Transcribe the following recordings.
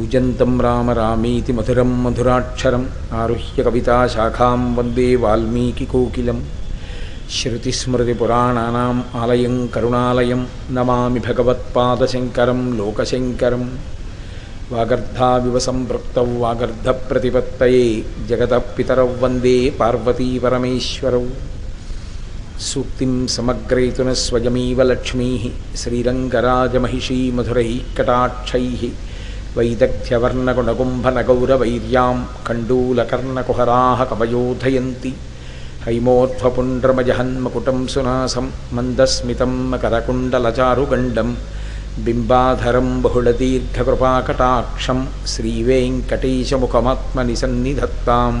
కూజంతం రామ రామీతి మధురం మధురాక్షరం ఆరుహ్య కవితాశాఖాం వందే వాల్మీకికోకిలం శృతిస్మృతిపురాణానాం ఆలయం కరుణాలయం నమామి భగవత్పాదశంకరం లోకశంకరం వాగర్ధావివ సంపృక్తౌ వాగర్ధప్రతిపత్తయే జగతః పితరౌ వందే పార్వతీపరమేశ్వరౌ సూక్తిం సమగ్రయితున స్వయమీవ లక్ష్మీ శ్రీరంగరాజమహిషీ మధురై కటాక్షై वैदग्ध्यवर्णगुणकुम्भनगौरवैर्यां कण्डूलकर्णकुहराः कवयोधयन्ति। हैमोध्वपुण्ड्रमजहन्मकुटं सुनासं मन्दस्मितं मकरकुण्डलचारुगण्डं बिम्बाधरं बहुलतीर्थकृपाकटाक्षं श्रीवेङ्कटेशमुखमात्मनिसन्निधत्ताम्।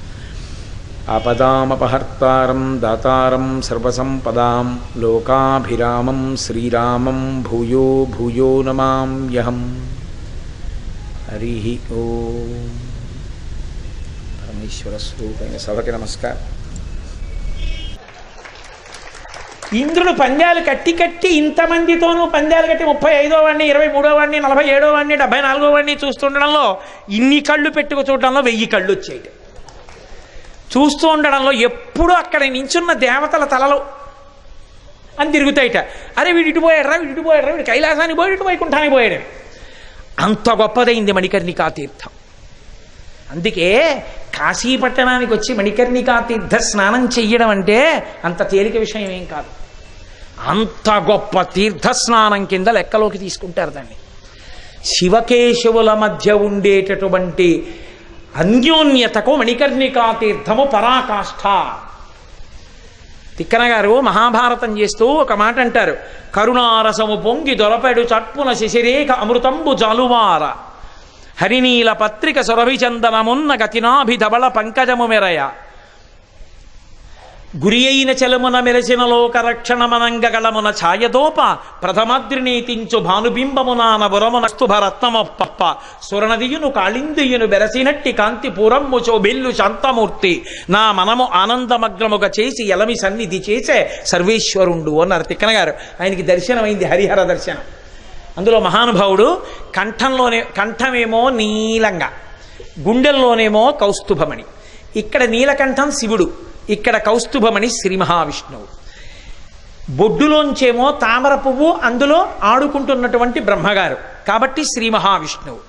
ఆపదామపహర్తారం దాతారం సర్వసంపదాం లోకాభిరామం శ్రీరామం భూయో భూయో నమామ్యహం హరి ఓ పరమేశ్వర స్వరూపైన సభకి నమస్కారం. ఇంద్రుడు పందాలు కట్టి కట్టి ఇంతమందితోనూ పందాలు కట్టి ముప్పై ఐదో వాడిని ఇరవై మూడో వాడిని నలభై ఏడో వాడిని డెబ్బై నాలుగో వాడిని చూస్తుండడంలో ఇన్ని కళ్ళు పెట్టుకు చూడడంలో వెయ్యి కళ్ళు వచ్చేయటం. చూస్తూ ఉండడంలో ఎప్పుడూ అక్కడ నించున్న దేవతల తలలు అని తిరుగుతాయిట. అరే వీడు ఇటు పోయాడరా వీడు ఇటు పోయాడరా వీడు కైలాసానికి పోయాడు ఇటు వైకుంఠానికి పోయాడు. అంత గొప్పదైంది మణికర్ణికా తీర్థం అందుకే కాశీపట్టణానికి వచ్చి మణికర్ణికా తీర్థ స్నానం చెయ్యడం అంటే అంత తేలిక విషయం ఏం కాదు. అంత గొప్ప తీర్థ స్నానం కింద లెక్కలోకి తీసుకుంటారు దాన్ని. శివకేశవుల మధ్య ఉండేటటువంటి అన్యోన్యతకు మణికర్ణికాతీర్థము పరాకాష్ఠ. తిక్కన గారు మహాభారతం చేస్తూ ఒక మాట అంటారు. కరుణారసము పొంగి దొరపెడు చట్పున శశిరేఖ అమృతంబు జాలువార. హరినీల పత్రిక సురభిచందనమున్న గతినాభిధబళ పంకజము మెరయ. గురి అయిన చలమున మెరసిన లోక రక్షణమనంగగళమున ఛాయదోప ప్రథమాద్రినీతించు భానుబింబమునాన బురమునస్తుభరత్నమొప్ప సురణదియును కాళిందియును బెరసినట్టి కాంతి పూరమ్ము చోబిల్లు శాంతమూర్తి. నా మనము ఆనందమగ్నముగా చేసి ఎలమి సన్నిధి చేసే సర్వేశ్వరుండు అన్నారు తిక్కన గారు. ఆయనకి దర్శనమైంది హరిహర దర్శనం. అందులో మహానుభావుడు కంఠంలోనే కంఠమేమో నీలంగా గుండెల్లోనేమో కౌస్తుభమణి. ఇక్కడ నీలకంఠం శివుడు. ఇక్కడ కౌస్తుభమణి శ్రీ మహావిష్ణువు బొడ్డులోంచేమో తామర పువ్వు అందులో ఆడుకుంటున్నటువంటి బ్రహ్మగారు. కాబట్టి శ్రీ మహావిష్ణువు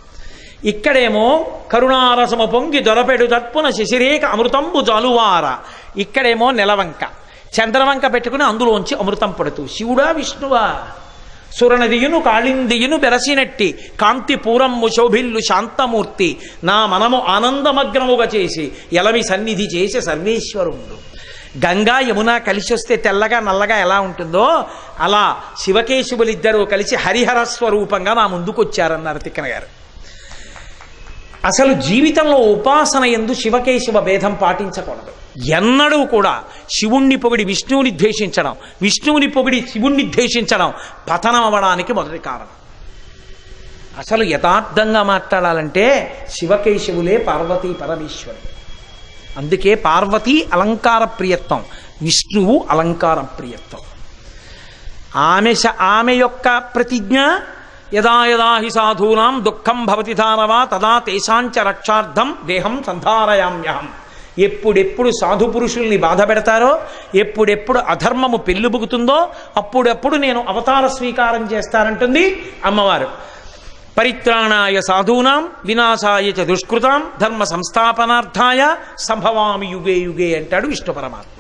ఇక్కడేమో కరుణారసము పొంగి దొరపెడు తత్పున శశిరేఖ అమృతంబు జాలువార. ఇక్కడేమో నెలవంక. చంద్రవంక పెట్టుకుని అందులోంచి అమృతం పడుతూ శివుడా విష్ణువా సురనదియును కాళిందియును బెరసినట్టి కాంతి పూరమ్ము శోభిల్లు శాంతమూర్తి నా మనము ఆనందమగ్నముగా చేసి ఎలమి సన్నిధి చేసి సర్వేశ్వరుడు. గంగా యమున కలిసి వస్తే తెల్లగా నల్లగా ఎలా ఉంటుందో అలా శివకేశవులిద్దరూ కలిసి హరిహర స్వరూపంగా నా ముందుకొచ్చారన్నారు తిక్కన గారు అసలు జీవితంలో ఉపాసన ఎందు శివకేశవ భేదం పాటించకూడదు. ఎన్నడూ కూడా శివుణ్ణి పొగిడి విష్ణువుని ద్వేషించడం విష్ణువుని పొగిడి శివుణ్ణి ద్వేషించడం పతనం అవ్వడానికి మొదటి కారణం. అసలు యథార్థంగా మాట్లాడాలంటే శివకేశవులే పార్వతీ పరమేశ్వరుడు. అందుకే పార్వతీ అలంకార ప్రియత్వం విష్ణువు అలంకార ప్రియత్వం. ఆమె ఆమె యొక్క ప్రతిజ్ఞ యదా యదా హి సాధూనాం దుఃఖం భవతి ధారవా తదా తేషాంచ రక్షార్థం దేహం సంధారయామ్యహం. ఎప్పుడెప్పుడు సాధు పురుషుల్ని బాధ పెడతారో ఎప్పుడెప్పుడు అధర్మము పెళ్ళుబుగుతుందో అప్పుడప్పుడు నేను అవతార స్వీకారం చేస్తానంటుంది అమ్మవారు. పరిత్రాణాయ సాధూనాం వినాశాయ చ దుష్కృతాం ధర్మ సంస్థాపనార్థాయ సంభవామి యుగే యుగే అంటాడు విష్ణు పరమాత్మ.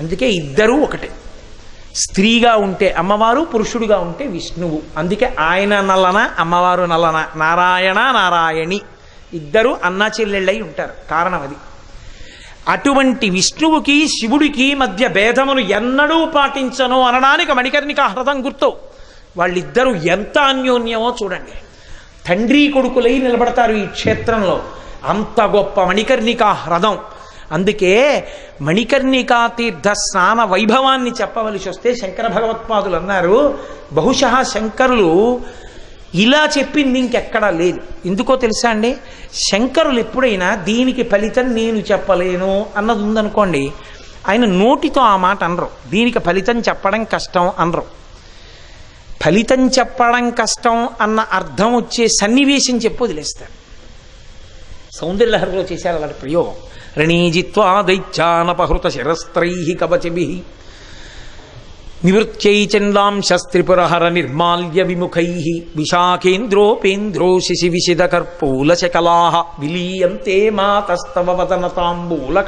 అందుకే ఇద్దరూ ఒకటే. స్త్రీగా ఉంటే అమ్మవారు పురుషుడుగా ఉంటే విష్ణువు. అందుకే ఆయన నల్లన అమ్మవారు నల్లన. నారాయణ నారాయణి. ఇద్దరు అన్నా చెల్లెళ్ళై ఉంటారు. కారణం అది. అటువంటి విష్ణువుకి శివుడికి మధ్య భేదమును ఎన్నడూ పాటించను అనడానికి మణికర్ణిక హ్రదం గుర్తు. వాళ్ళిద్దరూ ఎంత అన్యోన్యమో చూడండి. తండ్రి కొడుకులై నిలబడతారు ఈ క్షేత్రంలో. అంత గొప్ప మణికర్ణిక హ్రదం అందుకే మణికర్ణికా తీర్థ స్నాన వైభవాన్ని చెప్పవలసి వస్తే శంకర భగవత్పాదులు అన్నారు. బహుశా శంకరులు ఇలా చెప్పింది ఇంకెక్కడా లేదు. ఎందుకో తెలుసా అండి? శంకరులు ఎప్పుడైనా దీనికి ఫలితం నేను చెప్పలేను అన్నది ఉందనుకోండి ఆయన నోటితో ఆ మాట అనరు. దీనికి ఫలితం చెప్పడం కష్టం అనరు. ఫలితం చెప్పడం కష్టం అన్న అర్థం వచ్చే సన్నివేశం చెప్పు వదిలేస్తారు. సౌందర్యలహరిలో చేశారు అలాంటి ప్రయోగం. రణీజిత్వా దైత్యానపహృత శిరస్త్రై కవచిభి నివృత్యై శస్త్రిపురహర నిర్మాల్య విముఖై విశాఖేంద్రోపేంద్రో శిశి కర్పూల శకలా విలీయంతే మాతస్తవ వదన తాంబూల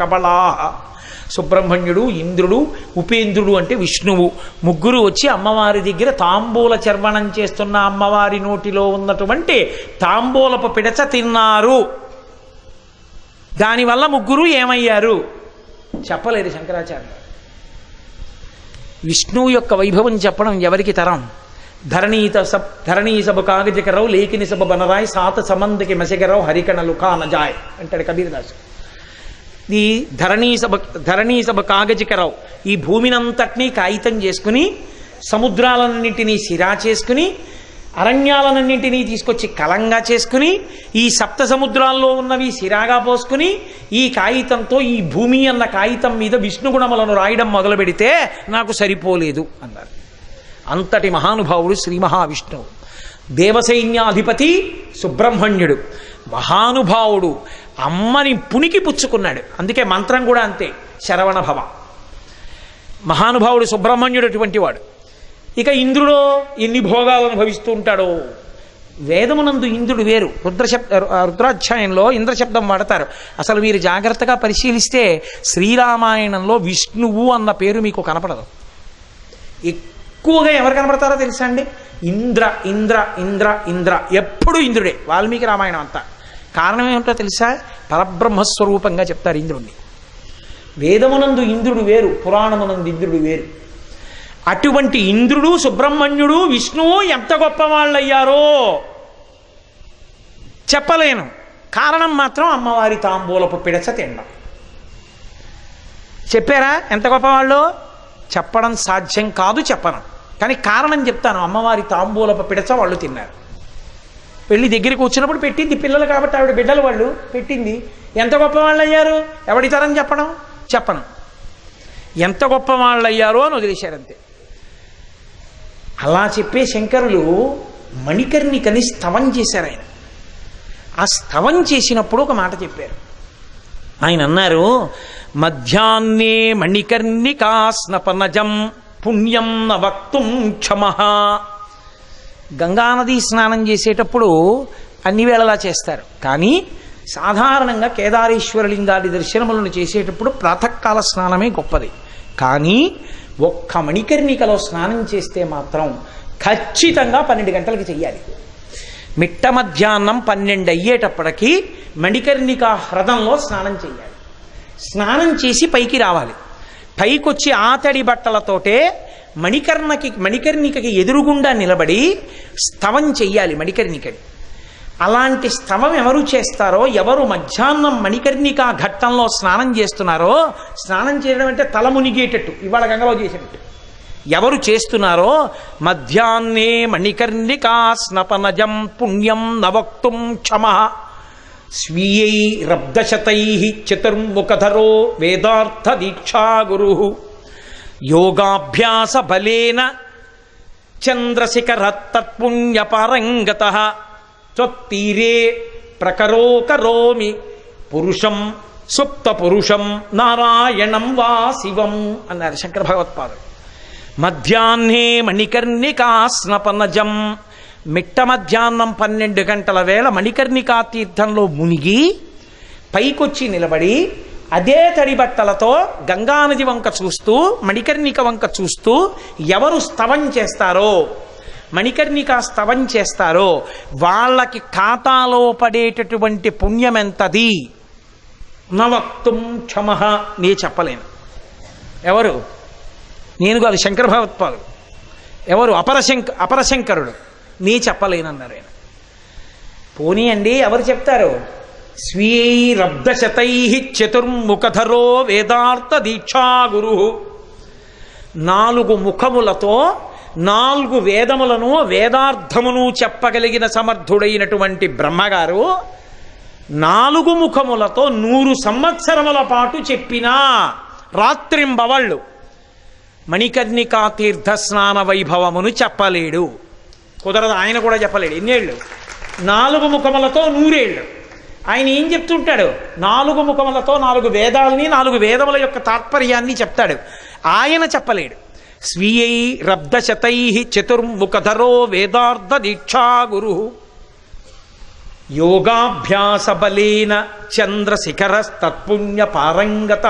సుబ్రహ్మణ్యుడు ఇంద్రుడు ఉపేంద్రుడు అంటే విష్ణువు। ముగ్గురు వచ్చి అమ్మవారి దగ్గర తాంబూల చర్వణం చేస్తున్న అమ్మవారి నోటిలో ఉన్నటువంటి తాంబూలపు పిడచ తిన్నారు. దానివల్ల ముగ్గురు ఏమయ్యారు? చెప్పలేదు శంకరాచార్య విష్ణువు యొక్క వైభవం చెప్పడం ఎవరికి తరం? ధరణీత సబ్ ధరణీ సభ కాగజకరావు లేఖిని సభ బనరాయ్ సాత సమందకి మసిగరావు హరికణలు కానజాయ్ అంటాడు కబీర్దాసు. ఈ ధరణీ సభ ధరణీ సభ కాగజికరావు ఈ భూమినంతటినీ కాగితం చేసుకుని సముద్రాలన్నింటినీ సిరా చేసుకుని అరణ్యాలన్నింటినీ తీసుకొచ్చి కలంగా చేసుకుని ఈ సప్త సముద్రాల్లో ఉన్నవి సిరాగా పోసుకుని ఈ కాగితంతో ఈ భూమి అన్న కాగితం మీద విష్ణుగుణములను రాయడం మొదలు పెడితే నాకు సరిపోలేదు అన్నారు. అంతటి మహానుభావుడు శ్రీ మహావిష్ణువు. దేవసైన్యాధిపతి సుబ్రహ్మణ్యుడు. మహానుభావుడు అమ్మని పునికి పుచ్చుకున్నాడు. అందుకే మంత్రం కూడా అంతే శరవణ భవ. మహానుభావుడు సుబ్రహ్మణ్యుడు అటువంటి వాడు ఇక ఇంద్రుడో ఎన్ని భోగాలు అనుభవిస్తూ ఉంటాడో? వేదమునందు ఇంద్రుడు వేరు. రుద్రశబ్ద రుద్రాధ్యాయంలో ఇంద్రశబ్దం వాడతారు. అసలు మీరు జాగ్రత్తగా పరిశీలిస్తే శ్రీరామాయణంలో విష్ణువు అన్న పేరు మీకు కనపడదు. ఎక్కువగా ఎవరు కనపడతారో తెలుసా అండి? ఇంద్ర ఇంద్ర ఇంద్ర ఇంద్ర. ఎప్పుడు ఇంద్రుడే. వాల్మీకి రామాయణం అంతా. కారణం ఏమిటో తెలుసా? పరబ్రహ్మస్వరూపంగా చెప్తారు ఇంద్రుణ్ణి. వేదమునందు ఇంద్రుడు వేరు పురాణమునందు ఇంద్రుడు వేరు. అటువంటి ఇంద్రుడు సుబ్రహ్మణ్యుడు విష్ణువు ఎంత గొప్ప వాళ్ళయ్యారో చెప్పలేను. కారణం మాత్రం అమ్మవారి తాంబూలపు పిడచ తినడం చెప్పారా? ఎంత గొప్పవాళ్ళు? చెప్పడం సాధ్యం కాదు చెప్పను. కానీ కారణం చెప్తాను. అమ్మవారి తాంబూలపు పిడచ వాళ్ళు తిన్నారు. వెళ్ళి దగ్గరికి వచ్చినప్పుడు పెట్టింది పిల్లలు కాబట్టి ఆవిడ బిడ్డలు వాళ్ళు పెట్టింది. ఎంత గొప్ప వాళ్ళు అయ్యారు ఎవడితారని చెప్పడం? చెప్పను. ఎంత గొప్ప వాళ్ళు అయ్యారో అని వదిలేశారంతే అలా చెప్పే శంకరులు మణికర్ణికని స్తవం చేశారు ఆయన. ఆ స్తవం చేసినప్పుడు ఒక మాట చెప్పారు. ఆయన అన్నారు మధ్యాహ్నే మణికర్ణికా స్నపనజం పుణ్యం నవక్తుం క్షమ. గంగానది స్నానం చేసేటప్పుడు అన్ని వేళలా చేస్తారు. కానీ సాధారణంగా కేదారేశ్వరలింగాది దర్శనములను చేసేటప్పుడు ప్రాతకాల స్నానమే గొప్పది. కానీ ఒక్క మణికర్ణికలో స్నానం చేస్తే మాత్రం ఖచ్చితంగా పన్నెండు గంటలకి చెయ్యాలి. మిట్ట మధ్యాహ్నం పన్నెండు అయ్యేటప్పటికీ మణికర్ణిక హ్రదంలో స్నానం చేయాలి స్నానం చేసి పైకి రావాలి. పైకొచ్చి ఆతడి బట్టలతోటే మణికర్ణకి మణికర్ణికకి ఎదురుగుండా నిలబడి స్తవం చెయ్యాలి మణికర్ణికని. అలాంటి స్తవం ఎవరు చేస్తారో ఎవరు మధ్యాహ్నం మణికర్ణిక ఘట్టంలో స్నానం చేస్తున్నారో స్నానం చేయడం అంటే తల మునిగేటట్టు ఇవాళ గంగలో చేసినట్టు. ఎవరు చేస్తున్నారో మధ్యాహ్నే మణికర్ణికా స్నపనజం పుణ్యం నవక్తుం క్షమ. స్వీయై రబ్దశతై చతుర్ముఖధరో వేదార్థ దీక్షా గురు. యోగాభ్యాస బలేన చంద్రశిఖర తీరే ప్రకరోకరోమి. ప్రకరో కరోమి పురుషం సుప్త పురుషం నారాయణం వా శివం అన్నారు శంకర భగవత్పాదుడు మధ్యాహ్నే మణికర్ణికా స్నపనజం మిట్ట మధ్యాహ్నం పన్నెండు గంటల వేళ మణికర్ణికా తీర్థంలో మునిగి పైకొచ్చి నిలబడి అదే తడిబట్టలతో గంగానది వంక చూస్తూ మణికర్ణిక వంక చూస్తూ ఎవరు స్తవం చేస్తారో మణికర్ణిక స్తవం చేస్తారో? వాళ్ళకి ఖాతాలో పడేటటువంటి పుణ్యం ఎంతది నవక్తుం క్షమ నే చెప్పలేను. ఎవరు? నేను కాదు శంకర భగవత్పాలు ఎవరు? అపరశంక అపరశంకరుడు నీ చెప్పలేనన్నారు ఆయన పోనీ అండి ఎవరు చెప్తారు? స్వీయైరబ్ధశతై చతుర్ముఖధరో వేదార్థ దీక్షా గురు. నాలుగు ముఖములతో నాలుగు వేదములను వేదార్థమును చెప్పగలిగిన సమర్థుడైనటువంటి బ్రహ్మగారు నాలుగు ముఖములతో నూరు సంవత్సరముల పాటు చెప్పినా రాత్రింబవళ్ళు మణికర్ణికా తీర్థ స్నాన వైభవమును చెప్పలేడు. కుదరదు ఆయన కూడా చెప్పలేడు. ఎన్నేళ్ళు? నాలుగు ముఖములతో నూరేళ్ళు. ఆయన ఏం చెప్తుంటాడు? నాలుగు ముఖములతో నాలుగు వేదాలని నాలుగు వేదముల యొక్క తాత్పర్యాన్ని చెప్తాడు. ఆయన చెప్పలేడు. స్వీయైరబ్ధశతై చతుర్ముఖధరో వేదార్థ దీక్షా గురు. యోగాభ్యాస చంద్రశిఖరస్తత్పుణ్య పారంగత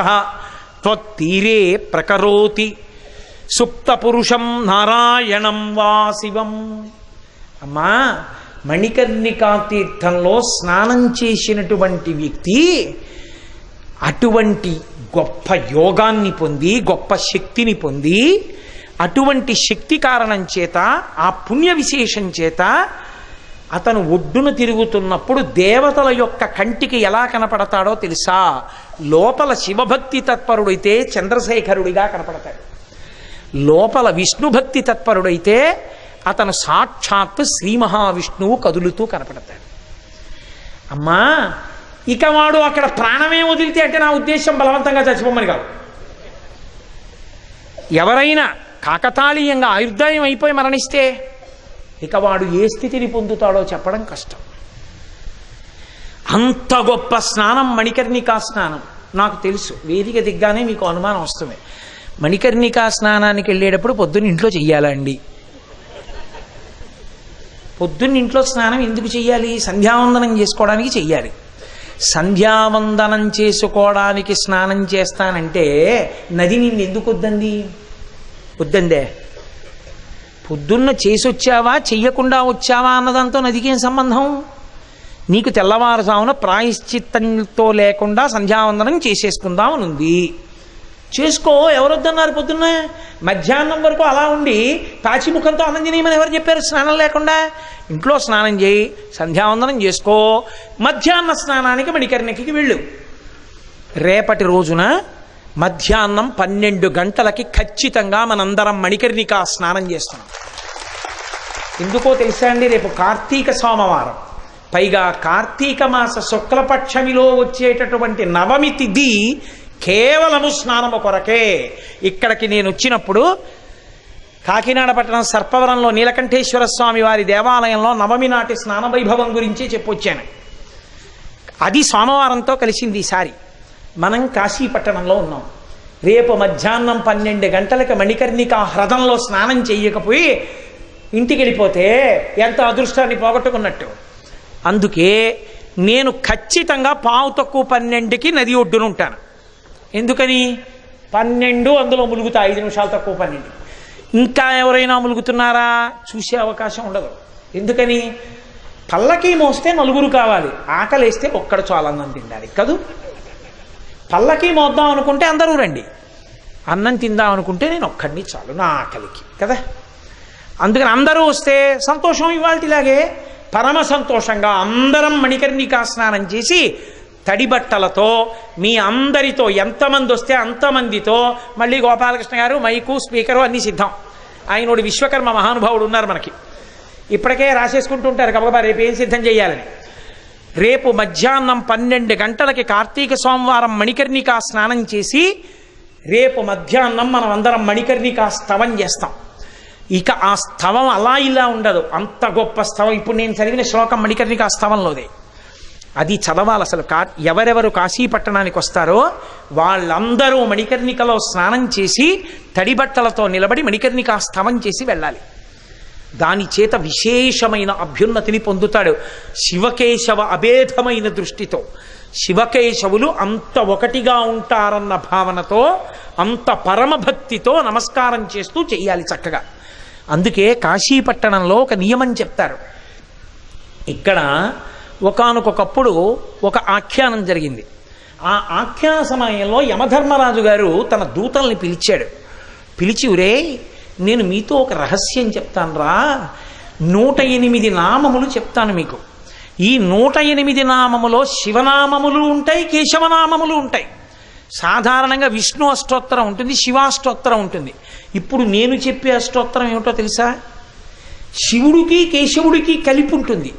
త్వత్తీరే ప్రకరోతి. సుప్తపురుషం నారాయణం వా శివం. అమ్మా మణికర్ణికా తీర్థంలో స్నానం చేసినటువంటి వ్యక్తి అటువంటి గొప్ప యోగాన్ని పొంది గొప్ప శక్తిని పొంది అటువంటి శక్తి కారణం చేత ఆ పుణ్య విశేషం చేత అతను ఒడ్డున తిరుగుతున్నప్పుడు దేవతల యొక్క కంటికి ఎలా కనపడతాడో తెలుసా? లోపల శివభక్తి తత్పరుడైతే చంద్రశేఖరుడిగా కనపడతాడు. లోపల విష్ణుభక్తి తత్పరుడైతే అతను సాక్షాత్ శ్రీ మహావిష్ణువు కదులుతూ కనపడతాడు. అమ్మా ఇక వాడు అక్కడ ప్రాణమే వదిలితే అంటే నా ఉద్దేశం బలవంతంగా చచ్చిపోమని కాదు. ఎవరైనా కాకతాళీయంగా ఆయుర్దాయం అయిపోయి మరణిస్తే ఇక వాడు ఏ స్థితిని పొందుతాడో చెప్పడం కష్టం. అంత గొప్ప స్నానం మణికర్ణికా స్నానం. నాకు తెలుసు వేదిక దిగ్గానే మీకు అనుమానం వస్తుంది. మణికర్ణికా స్నానానికి వెళ్ళేటప్పుడు పొద్దున్న ఇంట్లో చెయ్యాలా అండి? పొద్దున్న ఇంట్లో స్నానం ఎందుకు చెయ్యాలి? సంధ్యావందనం చేసుకోవడానికి చెయ్యాలి. సంధ్యావందనం చేసుకోవడానికి స్నానం చేస్తానంటే నది నిన్ను ఎందుకు వద్దంది వద్దండే. పొద్దున్న చేసి వచ్చావా చెయ్యకుండా వచ్చావా అన్నదంతో నదికేం సంబంధం? నీకు తెల్లవారుజామున ప్రాయశ్చిత్తంతో లేకుండా సంధ్యావందనం చేసేసుకుందాం ఉంది చేసుకో ఎవరొద్దన్నారు పొద్దున్న? మధ్యాహ్నం వరకు అలా ఉండి పాచిముఖంతో అన్నం తినేయమని ఎవరు చెప్పారు? స్నానం లేకుండా? ఇంట్లో స్నానం చేయి సంధ్యావందనం చేసుకో. మధ్యాహ్న స్నానానికి మణికర్ణికి వెళ్ళు. రేపటి రోజున మధ్యాహ్నం పన్నెండు గంటలకి ఖచ్చితంగా మనందరం మణికర్ణిక స్నానం చేస్తున్నాం. ఎందుకో తెలుసా అండి రేపు కార్తీక సోమవారం. పైగా కార్తీక మాస శుక్లపక్షమిలో వచ్చేటటువంటి నవమి తిథి కేవలము స్నానము కొరకే. ఇక్కడికి నేను వచ్చినప్పుడు కాకినాడ పట్టణం సర్పవరంలో నీలకంఠేశ్వర స్వామి వారి దేవాలయంలో నవమి నాటి స్నాన వైభవం గురించి చెప్పొచ్చాను. అది సోమవారంతో కలిసింది ఈసారి. మనం కాశీపట్టణంలో ఉన్నాం. రేపు మధ్యాహ్నం పన్నెండు గంటలకు మణికర్ణిక హ్రదంలో స్నానం చేయకపోయి ఇంటికి వెళ్ళిపోతే ఎంత అదృష్టాన్ని పోగొట్టుకున్నట్టు. అందుకే నేను ఖచ్చితంగా పావు తక్కువ పన్నెండుకి నది ఒడ్డున ఉంటాను. ఎందుకని? పన్నెండు అందులో ములుగుతా ఐదు నిమిషాలు తక్కువ పన్నెండు. ఇంకా ఎవరైనా ములుగుతున్నారా? చూసే అవకాశం ఉండదు. ఎందుకని? పల్లకి మోస్తే నలుగురు కావాలి. ఆకలేస్తే ఒక్కడ చాలన్నం తిండాలి. కదూ? పల్లకి మోద్దాం అనుకుంటే అందరూ రండి. అన్నం తిందాం అనుకుంటే నేను ఒక్కడిని చాలు నా ఆకలికి కదా? అందుకని అందరూ వస్తే సంతోషం ఇవాళలాగే పరమ సంతోషంగా అందరం మణికర్ణికా స్నానం చేసి తడి బట్టలతో మీ అందరితో ఎంతమంది వస్తే అంతమందితో మళ్ళీ గోపాలకృష్ణ గారు మైకు స్పీకరు అన్నీ సిద్ధం. ఆయనోడు విశ్వకర్మ మహానుభావుడు ఉన్నారు మనకి. ఇప్పటికే రాసేసుకుంటుంటారు కాబట్టి రేపు ఏం సిద్ధం చేయాలని. రేపు మధ్యాహ్నం పన్నెండు గంటలకి కార్తీక సోమవారం మణికర్ణికా స్నానం చేసి రేపు మధ్యాహ్నం మనం అందరం మణికర్ణికా స్తవం చేస్తాం. ఇక ఆ స్తవం అలా ఇలా ఉండదు. అంత గొప్ప స్తవం. ఇప్పుడు నేను చదివిన శ్లోకం మణికర్ణికా స్తవంలోదే. అది చదవాలి అసలు. కా ఎవరెవరు కాశీపట్టణానికి వస్తారో వాళ్ళందరూ మణికర్ణికలో స్నానం చేసి తడి బట్టలతో నిలబడి మణికర్ణికా స్తవం చేసి వెళ్ళాలి. దాని చేత విశేషమైన అభ్యున్నతిని పొందుతాడు. శివకేశవ అభేదమైన దృష్టితో. శివకేశవులు అంత ఒకటిగా ఉంటారన్న భావనతో అంత పరమభక్తితో నమస్కారం చేస్తూ చెయ్యాలి చక్కగా. అందుకే కాశీపట్టణంలో ఒక నియమం చెప్తారు. ఇక్కడ ఒకానొకప్పుడు ఒక ఆఖ్యానం జరిగింది. ఆ ఆఖ్యాన సమయంలో యమధర్మరాజు గారు తన దూతల్ని పిలిచాడు. పిలిచి ఉరే నేను మీతో ఒక రహస్యం చెప్తాను రా నూట ఎనిమిది నామములు చెప్తాను మీకు. ఈ నూట ఎనిమిది నామములో శివనామములు ఉంటాయి కేశవనామములు ఉంటాయి. సాధారణంగా విష్ణు అష్టోత్తరం ఉంటుంది శివాష్టోత్తరం ఉంటుంది. ఇప్పుడు నేను చెప్పే అష్టోత్తరం ఏమిటో తెలుసా? శివుడికి కేశవుడికి కలిపి ఉంటుంది.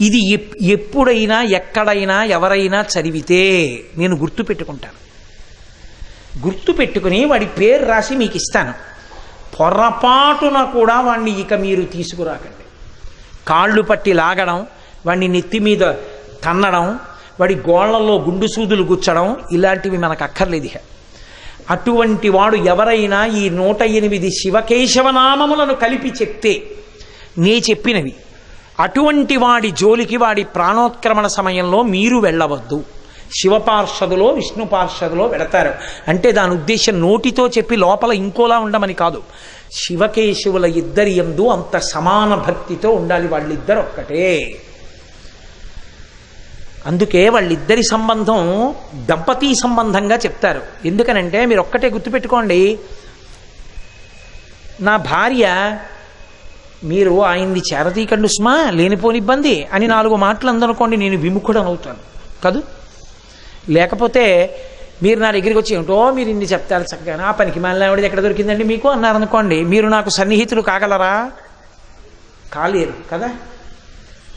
ఇది ఎప్- ఎప్పుడైనా ఎక్కడైనా ఎవరైనా చదివితే నేను గుర్తు పెట్టుకుంటాను గుర్తు పెట్టుకుని వాడి పేరు రాసి మీకు ఇస్తాను. పొరపాటున కూడా వాణ్ణి ఇక మీరు తీసుకురాకండి. కాళ్ళు పట్టి లాగడం వాణ్ణి నెత్తి మీద తన్నడం వాడి గోళ్ళలో గుండు సూదులు గుచ్చడం ఇలాంటివి మనకు అక్కర్లేదు ఇక. అటువంటి వాడు ఎవరైనా ఈ నూట ఎనిమిది శివకేశవనామములను కలిపి చెప్తే నే చెప్పినవి. అటువంటి వాడి జోలికి వాడి ప్రాణోత్క్రమణ సమయంలో మీరు వెళ్ళవద్దు. శివపార్షదులో విష్ణు పార్షదులో వెడతారు అంటే దాని ఉద్దేశం నోటితో చెప్పి లోపల ఇంకోలా ఉండమని కాదు. శివకేశవుల ఇద్దరి ఎందు అంత సమాన భక్తితో ఉండాలి వాళ్ళిద్దరు ఒక్కటే. అందుకే వాళ్ళిద్దరి సంబంధం దంపతీ సంబంధంగా చెప్తారు. ఎందుకనంటే మీరు ఒక్కటే గుర్తుపెట్టుకోండి. నా భార్య మీరు ఆయన్ని చేరతీకండు సుమా లేనిపోని ఇబ్బంది అని నాలుగు మాటలు అందనుకోండి నేను విముఖుడనవుతాను. కాదు? లేకపోతే మీరు నా దగ్గరికి వచ్చి ఏమిటో మీరు ఇన్ని చెప్తారు చక్కగా. ఆ పనికి మళ్ళీ ఆవిడ ఎక్కడ దొరికిందండి? మీకు అన్నారనుకోండి మీరు నాకు సన్నిహితులు కాగలరా? కాలేరు కదా?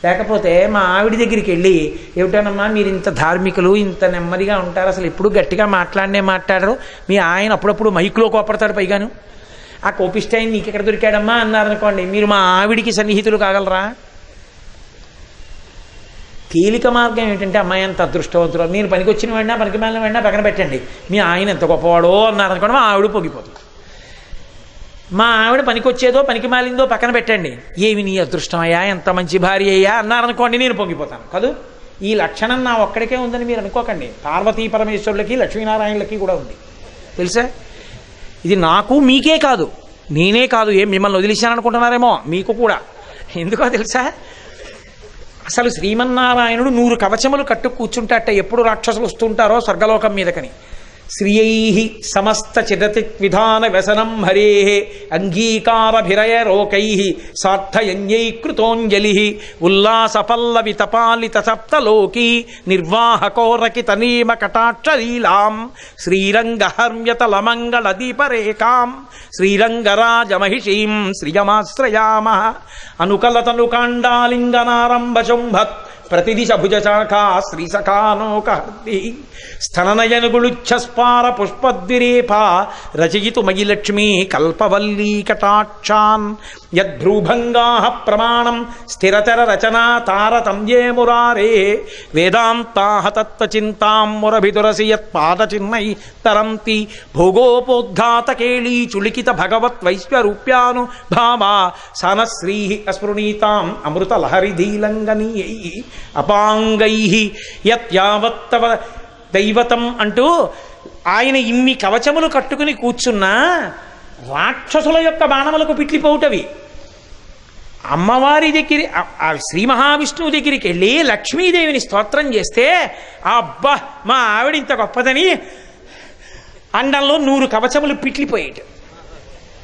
లేకపోతే మా ఆవిడ దగ్గరికి వెళ్ళి ఏమిటోనమ్మా మీరు ఇంత ధార్మికులు ఇంత నెమ్మదిగా ఉంటారు అసలు ఎప్పుడు గట్టిగా మాట్లాడనే మాట్లాడరు? మీ ఆయన అప్పుడప్పుడు మైక్లో కోపడతాడు పైగాను. ఆ కోపిస్ట్ ఆయన నీకు ఎక్కడ దొరికాడమ్మా అన్నారనుకోండి మీరు మా ఆవిడికి సన్నిహితులు కాగలరా? తేలిక మార్గం ఏంటంటే అమ్మాయి అంత అదృష్టవంతులు నేను పనికి వచ్చిన వెంటనే పనికి మాలిన వెంటనే పక్కన పెట్టండి. మీ ఆయన ఎంత గొప్పవాడో అన్నారనుకోండి మా ఆవిడ పొగిపోతుంది. మా ఆవిడ పనికొచ్చేదో పనికి మాలిందో పక్కన పెట్టండి. ఏమి నీ అదృష్టమయ్యా ఎంత మంచి భార్య అయ్యా? అన్నారనుకోండి నేను పొంగిపోతాను. కాదు? ఈ లక్షణం నా ఒక్కడికే ఉందని మీరు అనుకోకండి. పార్వతీ పరమేశ్వరులకి లక్ష్మీనారాయణులకి కూడా ఉంది. తెలుసా? ఇది నాకు మీకే కాదు. నేనే కాదు. ఏం మిమ్మల్ని వదిలేశాను అనుకుంటున్నారేమో మీకు కూడా. ఎందుకో తెలుసా? అసలు శ్రీమన్నారాయణుడు నూరు కవచములు కట్టు కూర్చుంటాట ఎప్పుడు రాక్షసులు వస్తుంటారో స్వర్గలోకం మీదకని. శ్రియై సమస్త చిరతి వ్యసనం హరే అంగీకారభిరయ రోకై సార్థయజ్ఞై కృతోంజలి ఉల్లాస పల్లవి తపాలిత సప్తలోకి నిర్వాహకోరకి తనీమ కటాక్షలీలాం శ్రీరంగహర్మ్యత లమంగళ శ్రీరంగరాజమహిషీం శ్రియమాశ్రయామ అనుకలతనుకాండాలింగనారంభ శుంభత్ ప్రతిదిశ భుజ శాఖా శ్రీసఖానోకహర్ది స్థననయనుగుళుచ్ఛస్పార పుష్పద్విరేప రచయితు మయిలక్ష్మీ కల్పవల్లీ కటాక్షాన్ యద్భ్రూభంగా ప్రమాణం స్థిరతర రచనా తారతమ్యే మురారే. వేదాంతా తత్వచింతాం మురభిదురసి యత్పాదచిన్మై తరంతి. భోగోపోద్ఘాతకేళీ చులికిత భగవత్ వైశ్వరూప్యాను భావా సనశ్రీ అస్పృణీతాం అమృతలహరిధీలంగనీయై అపాంగై యత్యావత్తవ దైవతం అంటూ ఆయన ఇన్ని కవచములు కట్టుకుని కూర్చున్నా రాక్షసుల యొక్క బాణములకు పిట్లిపోవుటవి అమ్మవారి దగ్గర ఆ- శ్రీ మహావిష్ణువు దగ్గరికి వెళ్ళి లక్ష్మీదేవిని స్తోత్రం చేస్తే అబ్బా మా ఆవిడ ఇంత గొప్పదని అండంలో నూరు కవచములు పిట్లిపోయేట.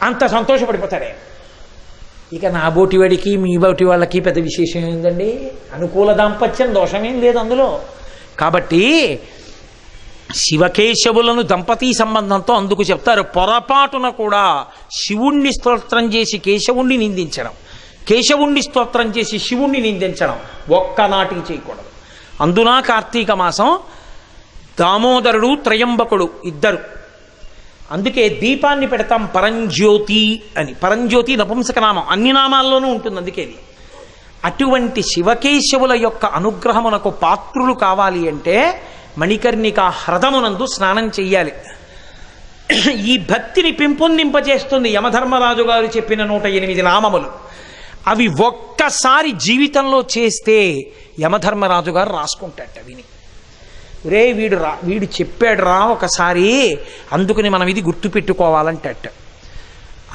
అంత సంతోషపడిపోతాడే ఇక నా బోటి వాడికి మీ బోటి వాళ్ళకి పెద్ద విశేషం ఏందండి? అనుకూల దాంపత్యం దోషమేం లేదు అందులో. కాబట్టి శివకేశవులను దంపతీ సంబంధంతో అందుకు చెప్తారు. పొరపాటున కూడా శివుణ్ణి స్తోత్రం చేసి కేశవుణ్ణి నిందించడం. కేశవుణ్ణి స్తోత్రం చేసి శివుణ్ణి నిందించడం ఒక్కనాటికి చేయకూడదు. అందున కార్తీక మాసం దామోదరుడు త్రయంబకుడు ఇద్దరు. అందుకే దీపాన్ని పెడతాం పరంజ్యోతి అని. పరంజ్యోతి నపుంసకనామం అన్ని నామాల్లోనూ ఉంటుంది అందుకే ఇది. అటువంటి శివకేశవుల యొక్క అనుగ్రహమునకు పాత్రులు కావాలి అంటే మణికర్ణిక హ్రదమునందు స్నానం చెయ్యాలి. ఈ భక్తిని పెంపొందింపజేస్తుంది యమధర్మరాజు గారు చెప్పిన నూట ఎనిమిది నామములు. అవి ఒక్కసారి జీవితంలో చేస్తే యమధర్మరాజు గారు రాసుకుంటాట విని. రే వీడు రా వీడు చెప్పాడు రా ఒకసారి అందుకని మనం ఇది గుర్తుపెట్టుకోవాలంటే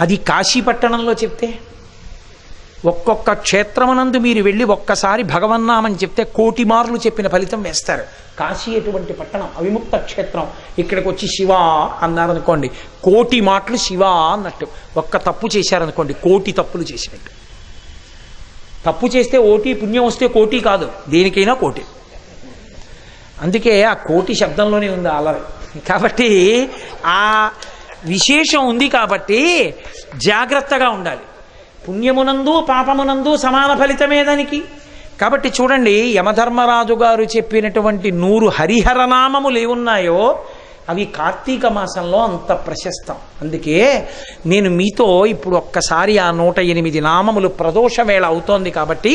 అది కాశీపట్టణంలో చెప్తే ఒక్కొక్క క్షేత్రమునందు మీరు వెళ్ళి ఒక్కసారి భగవన్నామని చెప్తే కోటి మార్లు చెప్పిన ఫలితం వేస్తారు. కాశీ ఎటువంటి పట్టణం? అవిముక్త క్షేత్రం. ఇక్కడికి వచ్చి శివ అన్నారనుకోండి కోటి మాటలు శివ అన్నట్టు. ఒక్క తప్పు చేశారనుకోండి కోటి తప్పులు చేసినట్టు. తప్పు చేస్తే ఓటి పుణ్యం వస్తే కోటి కాదు. దేనికైనా కోటి. అందుకే ఆ కోటి శబ్దంలోనే ఉంది ఆ అలరి. కాబట్టి ఆ విశేషం ఉంది కాబట్టి జాగ్రత్తగా ఉండాలి. పుణ్యమునందు పాపమునందు సమాన ఫలితమే దానికి కాబట్టి చూడండి యమధర్మరాజు గారు చెప్పినటువంటి నూరు హరిహర నామములు ఏమున్నాయో అవి కార్తీక మాసంలో అంత ప్రశస్తం. అందుకే నేను మీతో ఇప్పుడు ఒక్కసారి ఆ నూట ఎనిమిది నామములు ప్రదోష వేళ అవుతోంది కాబట్టి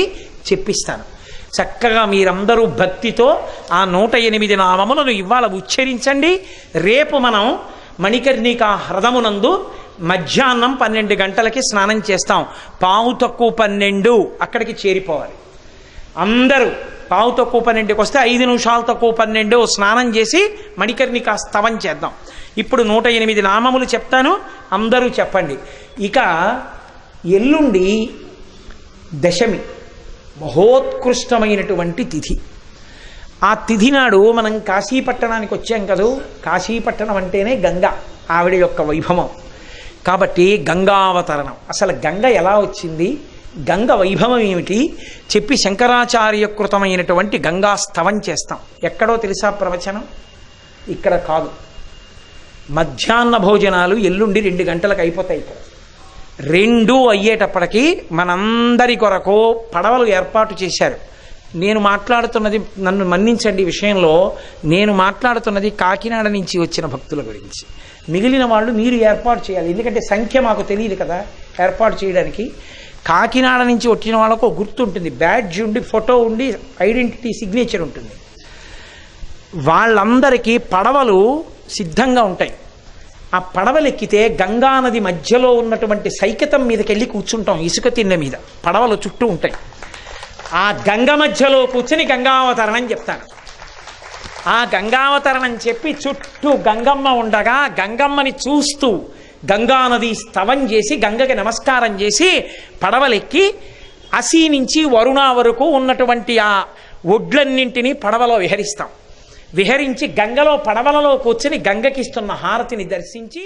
చెప్పిస్తాను. చక్కగా మీరందరూ భక్తితో ఆ నూట ఎనిమిది నామములను ఇవాళ ఉచ్చరించండి. రేపు మనం మణికర్ణిక హ్రదమునందు మధ్యాహ్నం పన్నెండు గంటలకి స్నానం చేస్తాం. పావు తక్కువ పన్నెండు అక్కడికి చేరిపోవాలి. అందరూ పావు తక్కువ పన్నెండుకి వస్తే ఐదు నిమిషాలు తక్కువ పన్నెండు స్నానం చేసి మణికర్ణిక స్తవం చేద్దాం. ఇప్పుడు నూట ఎనిమిది నామములు చెప్తాను. అందరూ చెప్పండి. ఇక ఎల్లుండి దశమి. మహోత్కృష్టమైనటువంటి తిథి. ఆ తిథి నాడు మనం కాశీపట్టణానికి వచ్చాం కదూ? కాశీపట్టణం అంటేనే గంగ ఆవిడ యొక్క వైభవం. కాబట్టి గంగావతరణం. అసలు గంగ ఎలా వచ్చింది? గంగ వైభవం ఏమిటి? చెప్పి శంకరాచార్యకృతమైనటువంటి గంగా స్తవం చేస్తాం. ఎక్కడో తెలుసా ప్రవచనం? ఇక్కడ కాదు. మధ్యాహ్న భోజనాలు ఎల్లుండి రెండు గంటలకు అయిపోతాయి ఇక్కడ. రెండు అయ్యేటప్పటికీ మనందరి కొరకు పడవలు ఏర్పాటు చేశారు. నేను మాట్లాడుతున్నది నన్ను మన్నించండి విషయంలో నేను మాట్లాడుతున్నది కాకినాడ నుంచి వచ్చిన భక్తుల గురించి. మిగిలిన వాళ్ళు మీరు ఏర్పాటు చేయాలి. ఎందుకంటే సంఖ్య మాకు తెలియదు కదా ఏర్పాటు చేయడానికి. కాకినాడ నుంచి వచ్చిన వాళ్ళకు ఒక గుర్తు ఉంటుంది. బ్యాడ్జ్ ఉండి ఫోటో ఉండి ఐడెంటిటీ సిగ్నేచర్ ఉంటుంది. వాళ్ళందరికీ పడవలు సిద్ధంగా ఉంటాయి. ఆ పడవలెక్కితే గంగానది గంగా నది మధ్యలో ఉన్నటువంటి సైకతం మీదకి వెళ్ళి కూర్చుంటాం ఇసుక తిన్నె మీద. పడవలు చుట్టూ ఉంటాయి. ఆ గంగ మధ్యలో కూర్చొని గంగావతరణం చెప్తాను. ఆ గంగావతరణం చెప్పి చుట్టూ గంగమ్మ ఉండగా గంగమ్మని చూస్తూ గంగా నది స్తవం చేసి గంగకి నమస్కారం చేసి పడవలెక్కి అసీ నుంచి వరుణ వరకు ఉన్నటువంటి ఆ ఒడ్లన్నింటినీ పడవలో విహరిస్తాం. విహరించి గంగలో పడవలలో కూర్చుని గంగకిస్తున్న హారతిని దర్శించి